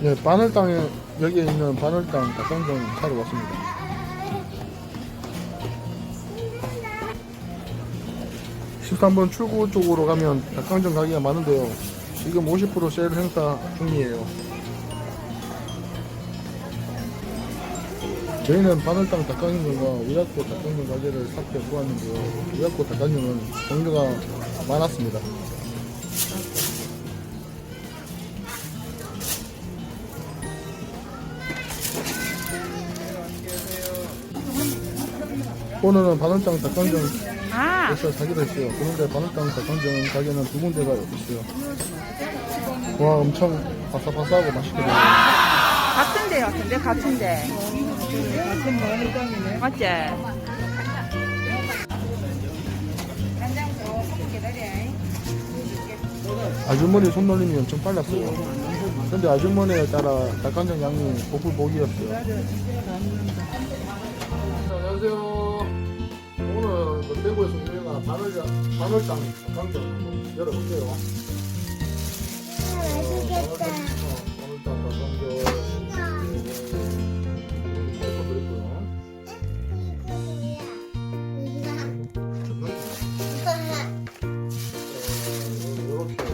네, 바늘땅에 여기에 있는 바늘땅 닭강정 사러 왔습니다. 십삼 번 출구 쪽으로 가면 닭강정 가게가 많은데요. 지금 50% 세일 행사 중이에요. 저희는 바늘땅 닭강정과 위약고 닭강정 가게를 살펴 보았는데요. 위약고 닭강정은 종류가 많았습니다. 오늘은 바늘땅 닭강정 아, 에서 사기로 했어요. 그런데 바늘땅 닭강정 가게는 두 군데가 있어요. 와 엄청 바삭바삭하고 맛있게 돼요. 같은데 같은데 같은데. 같은. 맞지? 아주머니 손놀림이 엄청 빨랐어요. 근데 아주머니에 따라 닭강정 양이 복불복이었어요. 안녕하세요. 바늘땅 닭강정 한번 열어볼게요. 맛있겠다. 어, 이렇게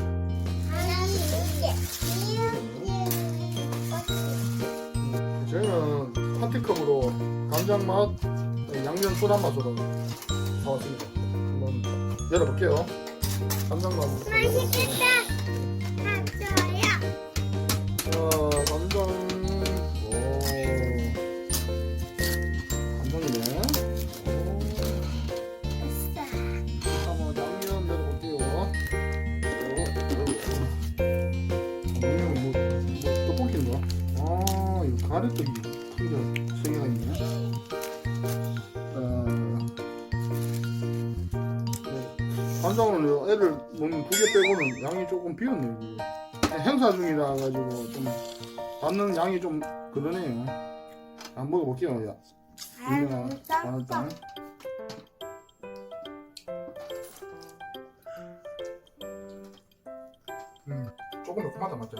저희는 파티컵으로 간장 맛, 양념 소다 맛으로 사왔습니다. 열어볼게요. 맛. 맛있겠다. 어, 맞아요. 간장. 오. 간장이네. 오. 한번 양념 내려볼게요. 오, 양념 뭐, 뭐 떡볶이인가? 아, 이거 가래떡이 큰게 세개 간장은 애를 먹는 두개 빼고는 양이 조금 비었네요. 이게. 행사 중이라 가지고 좀 받는 양이 좀 그러네요. 한번 먹어볼게요. 야. 유명한 마늘땅. 음, 조금 매콤하다 맞죠?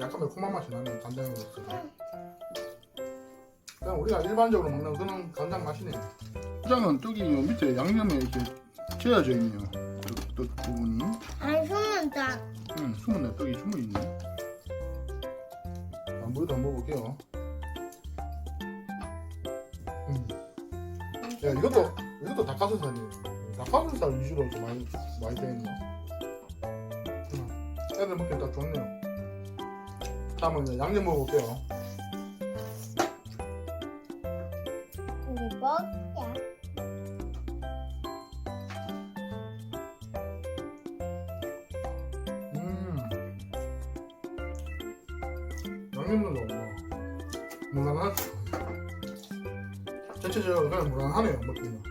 약간 매콤한 맛이 나는 간장이 있어서. 그냥 우리가 일반적으로 먹는 그런 간장 맛이네요. 간장은 요 밑에 양념에 이렇게 채워져 있네요. 떡, 떡 부분이. 안 숨는다. 응, 숨은 내 떡이 숨어 있네. 아, 물도 한번 먹어볼게요. 음. 야, 이것도, 이것도 닭가슴살이에요. 닭가슴살 위주로 좀 많이, 많이 되어있네. 음. 애들 먹기 딱 좋네요. 다음은 이제 양념 먹어볼게요. 이게 양념도 너무 무난하죠. 전체적으로 그냥 무난하네요, 먹기는.